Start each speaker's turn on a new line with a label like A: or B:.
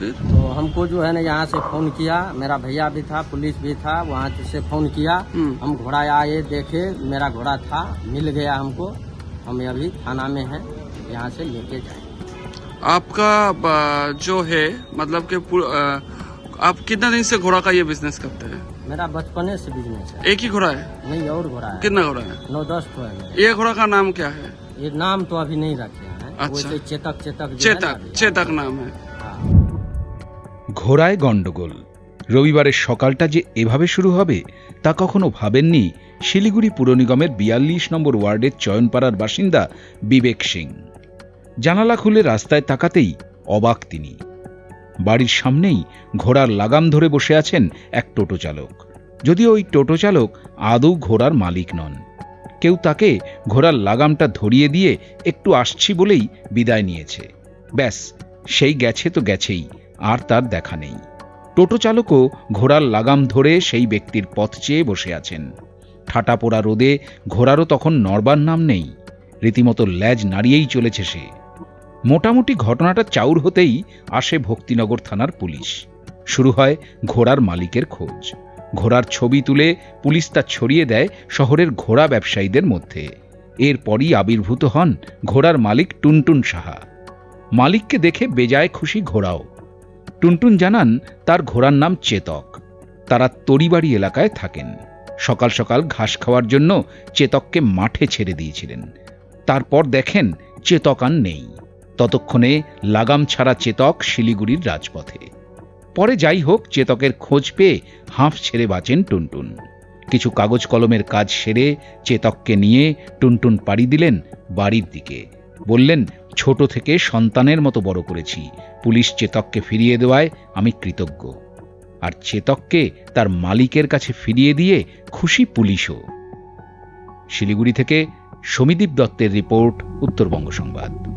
A: फिर?
B: तो हमको जो है ना यहाँ से फ़ोन किया मेरा भैया भी था पुलिस भी था वहाँ से फ़ोन किया।
A: हम्म।
B: हम घोड़ा आए देखे मेरा घोड़ा था मिल गया हमको। हम अभी थाना में हैं यहाँ से लेके जाए
A: आपका जो है मतलब कि आप कितना दिन से घोड़ा का ये बिज़नेस करते हैं?
B: मेरा बचपने से बिज़नेस है।
A: एक ही घोड़ा है?
B: नहीं और घोड़ा है।
A: कितना घोड़ा है?
B: नौ दस तो है।
A: ये घोड़ा का नाम क्या है?
B: ये नाम तो अभी नहीं रखे हैं।
A: अच्छा।
B: चेतक चेतक
A: चेतक चेतक नाम
B: हाँ।
C: ঘোড়ায় গণ্ডগোল। রবিবারের সকালটা যে এভাবে শুরু হবে, তা কখনো ভাবেননি শিলিগুড়ি পুর নিগমের বিয়াল্লিশ নম্বর ওয়ার্ডের চয়নপাড়ার বাসিন্দা বিবেক সিং। জানালা খুলে রাস্তায় তাকাতেই অবাক তিনি। বাড়ির সামনেই ঘোড়ার লাগাম ধরে বসে আছেন এক টোটো চালক। যদিও ওই টোটো চালক আদৌ ঘোড়ার মালিক নন। কেউ তাকে ঘোড়ার লাগামটা ধরিয়ে দিয়ে একটু আসছি বলেই বিদায় নিয়েছে। ব্যাস, সেই গেছে তো গেছেই। আর তার দেখা নেই। টোটো চালকও ঘোড়ার লাগাম ধরে সেই ব্যক্তির পথ চেয়ে বসে আছেন। ঠাটা পোড়া রোদে ঘোড়ারও তখন নড়বার নাম নেই। রীতিমতো ল্যাজ নাড়িয়েই চলেছে সে। মোটামুটি ঘটনাটা চাউর হতেই আসে ভক্তিনগর থানার পুলিশ। শুরু হয় ঘোড়ার মালিকের খোঁজ। ঘোড়ার ছবি তুলে পুলিশ তা ছড়িয়ে দেয় শহরের ঘোড়া ব্যবসায়ীদের মধ্যে। এরপরই আবির্ভূত হন ঘোড়ার মালিক টুনটুন সাহা। মালিককে দেখে বেজায় খুশি ঘোড়াও। টুনটুন জানান তার ঘোড়ার নাম চেতক। তারা তরিবাড়ি এলাকায় থাকেন। সকাল সকাল ঘাস খাওয়ার জন্য চেতককে মাঠে ছেড়ে দিয়েছিলেন। তারপর দেখেন চেতক আর নেই। ততক্ষণে লাগাম ছাড়া চেতক শিলিগুড়ির রাজপথে। পরে যাই হোক, চেতকের খোঁজ পেয়ে হাঁফ ছেড়ে বাঁচেন টুনটুন। কিছু কাগজ কলমের কাজ সেরে চেতককে নিয়ে টুনটুন পাড়ি দিলেন বাড়ির দিকে। বললেন ছোট থেকে সন্তানের মতো বড় করেছি। পুলিশ চেতককে ফিরিয়ে দেওয়ায় আমি কৃতজ্ঞ। আর চেতককে তার মালিকের কাছে ফিরিয়ে দিয়ে খুশি পুলিশও। শিলিগুড়ি থেকে সমীদীপ দত্তের রিপোর্ট, উত্তরবঙ্গ সংবাদ।